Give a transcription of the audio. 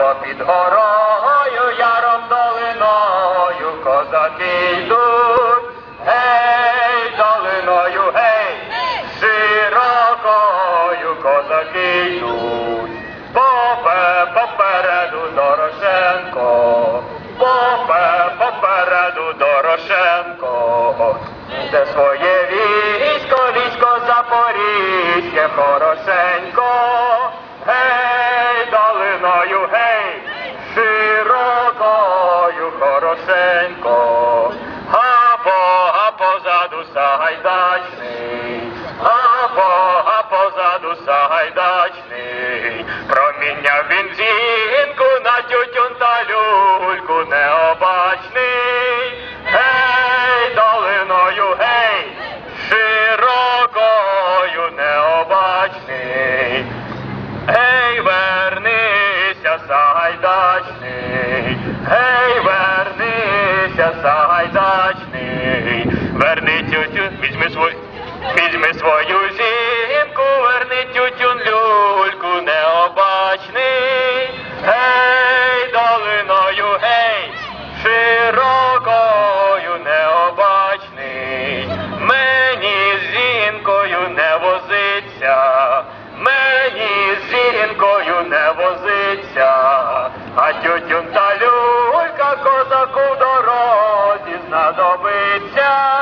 попід горою, яром долиною козаки йдуть, гей, долиною, гей, широкою козаки йдуть. Попе попереду Дорошенко, попе попереду Дорошенко, де своє військо, військо Запорізьке, хорошенько, Сагайдачний, а позаду Сагайдачний, проміняв він зінку на тютюн та люльку необачний, гей, долиною, гей, широкою необачний. Гей, вернися, Сагайдачний, гей, вернися, Сагайдачний, Свою зімку верни тютюн люльку необачний, гей, долиною, гей, широкою необачний, мені з зінкою не возиться, мені з зінкою не возиться, а тютюн та люлька козаку в дорозі знадобиться.